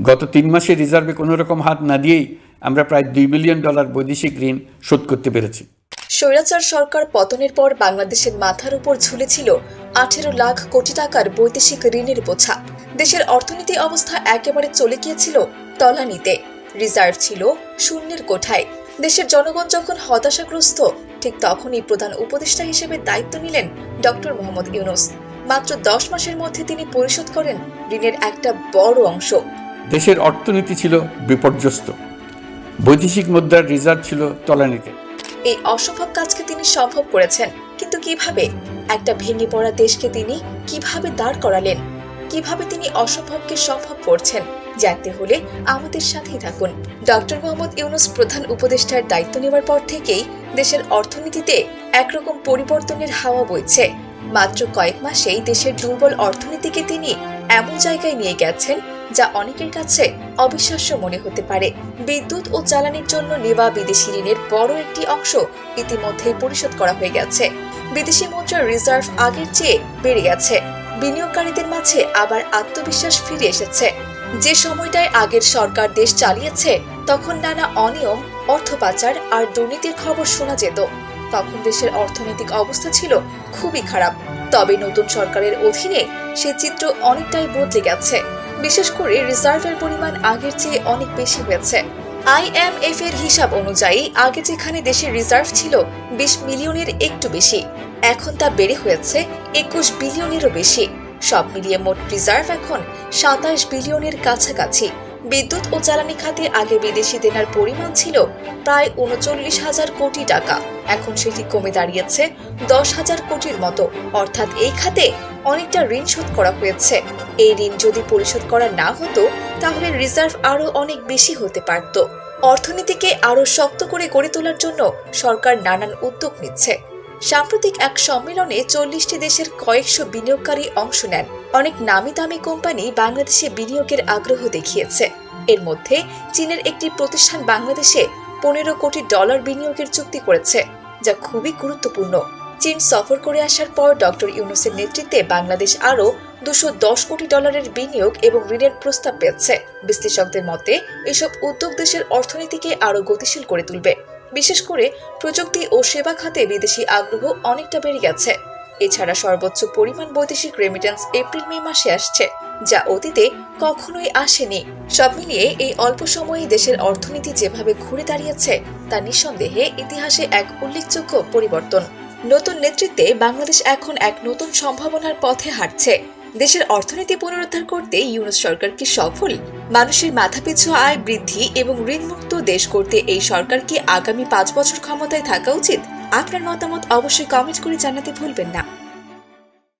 গত তিন মাসে রিজার্ভে কোনো রকম হাত না দিয়েই আমরা প্রায় দুই বিলিয়ন ডলার বৈদেশিক ঋণ শোধ করতে পেরেছি। স্বৈরাচার সরকার পতনের পর বাংলাদেশের মাথার উপর ঝুলেছিল আঠেরো লাখ কোটি টাকার বৈদেশিক ঋণের বোঝা। দেশের অর্থনীতি অবস্থা একেবারে চলে গিয়েছিল তলানিতে। রিজার্ভ ছিল শূন্যের কোঠায়। দেশের জনগণ যখন হতাশাগ্রস্ত, ঠিক তখনই প্রধান উপদেষ্টা হিসেবে দায়িত্ব নিলেন ডক্টর মোহাম্মদ ইউনুস। মাত্র দশ মাসের মধ্যে তিনি পরিশোধ করেন ঋণের একটা বড় অংশ। দেশের অর্থনীতি ছিল বিপর্যস্ত। বৈদেশিক মুদ্রার রিজার্ভ ছিল তলানিতে। এই অসম্ভব কাজকে তিনি সম্ভব করেছেন, কিন্তু কীভাবে? একটা ভেঙে পড়া দেশকে তিনি কীভাবে দাঁড় করালেন? কীভাবে তিনি অসম্ভবকে সম্ভব করছেন? জানতে হলে আমাদের সাথেই থাকুন। ডক্টর মোহাম্মদ ইউনুস প্রধান উপদেষ্টার দায়িত্ব নেওয়ার পর থেকেই দেশের অর্থনীতিতে একরকম পরিবর্তনের হাওয়া বইছে। মাত্র কয়েক মাসেই দেশের দুর্বল অর্থনীতিকে তিনি এমন জায়গায় নিয়ে গেছেন যা অনেকের কাছে অবিশ্বাস্য মনে হতে পারে। বিদ্যুৎ ও জ্বালানির জন্য নেওয়া বিদেশি ঋণের বড় একটি অংশ ইতিমধ্যেই পরিশোধ করা হয়ে গেছে। বিদেশি মুদ্রার রিজার্ভ আগের চেয়ে বেড়ে গেছে। বিনিয়োগকারীদের মাঝে আবার আত্মবিশ্বাস ফিরে এসেছে। যে সময়টায় আগের সরকার দেশ চালিয়েছে, তখন নানা অনিয়ম, অর্থ পাচার আর দুর্নীতির খবর শোনা যেত। তখন দেশের অর্থনৈতিক অবস্থা ছিল খুবই খারাপ। তবে নতুন সরকারের অধীনে সে চিত্র অনেকটাই বদলে গেছে। বিশেষ করে রিজার্ভের পরিমাণ আগের চেয়ে অনেক বেশি হয়েছে। আইএমএফ এর হিসাব অনুযায়ী আগে যেখানে দেশের রিজার্ভ ছিল বিশ মিলিয়নের একটু বেশি, এখন তা বেড়ে হয়েছে একুশ বিলিয়নেরও বেশি। সব মিলিয়ে মোট রিজার্ভ এখন সাতাশ বিলিয়নের কাছাকাছি। বিদ্যুৎ ও জ্বালানি খাতে আগে বিদেশি দেনার পরিমাণ ছিল প্রায় উনচল্লিশ হাজার কোটি টাকা। এখন সেটি কমে দাঁড়িয়েছে দশ হাজার কোটির মতো। অর্থাৎ এই খাতে অনেকটা ঋণ শোধ করা হয়েছে। এই ঋণ যদি পরিশোধ করা না হতো, তাহলে রিজার্ভ আরও অনেক বেশি হতে পারত। অর্থনীতিকে আরও শক্ত করে গড়ে তোলার জন্য সরকার নানান উদ্যোগ নিচ্ছে। সাম্প্রতিক এক সম্মেলনে চল্লিশটি দেশের কয়েকশো বিনিয়োগকারী অংশ নেন। অনেক নামি দামি কোম্পানি বাংলাদেশে বিনিয়োগের আগ্রহ দেখিয়েছে। এর মধ্যে চীনের একটি প্রতিষ্ঠান বাংলাদেশে পনেরো কোটি ডলার বিনিয়োগের চুক্তি করেছে, যা খুবই গুরুত্বপূর্ণ। চীন সফর করে আসার পর ডক্টর ইউনুসের নেতৃত্বে বাংলাদেশ আরও দুশো দশ কোটি ডলারের বিনিয়োগ এবং ঋণের প্রস্তাব পেয়েছে। বিশ্লেষকদের মতে, এসব উদ্যোগ দেশের অর্থনীতিকে আরও গতিশীল করে তুলবে। বিশেষ করে প্রযুক্তি ও সেবা খাতে বিদেশি আগ্রহ অনেকটা বেড়ে গেছে। এছাড়া সর্বোচ্চ পরিমাণ বৈদেশিক রেমিটেন্স এপ্রিল মে মাসে আসছে, যা অতীতে কখনোই আসেনি। সব মিলিয়ে এই অল্প সময়ে দেশের অর্থনীতি যেভাবে ঘুরে দাঁড়িয়েছে, তা নিঃসন্দেহে ইতিহাসে এক উল্লেখযোগ্য পরিবর্তন। নতুন নেতৃত্বে বাংলাদেশ এখন এক নতুন সম্ভাবনার পথে হাঁটছে। দেশের অর্থনীতি পুনরুদ্ধার করতে ইউনুস সরকার কি সফল, মানুষের মাথাপিছু আয় বৃদ্ধি এবং ঋণমুক্ত দেশ করতে এই সরকার কি আগামী পাঁচ বছর ক্ষমতায় থাকা উচিত। আপনার মতামত অবশ্যই কমেন্ট করে জানাতে ভুলবেন না।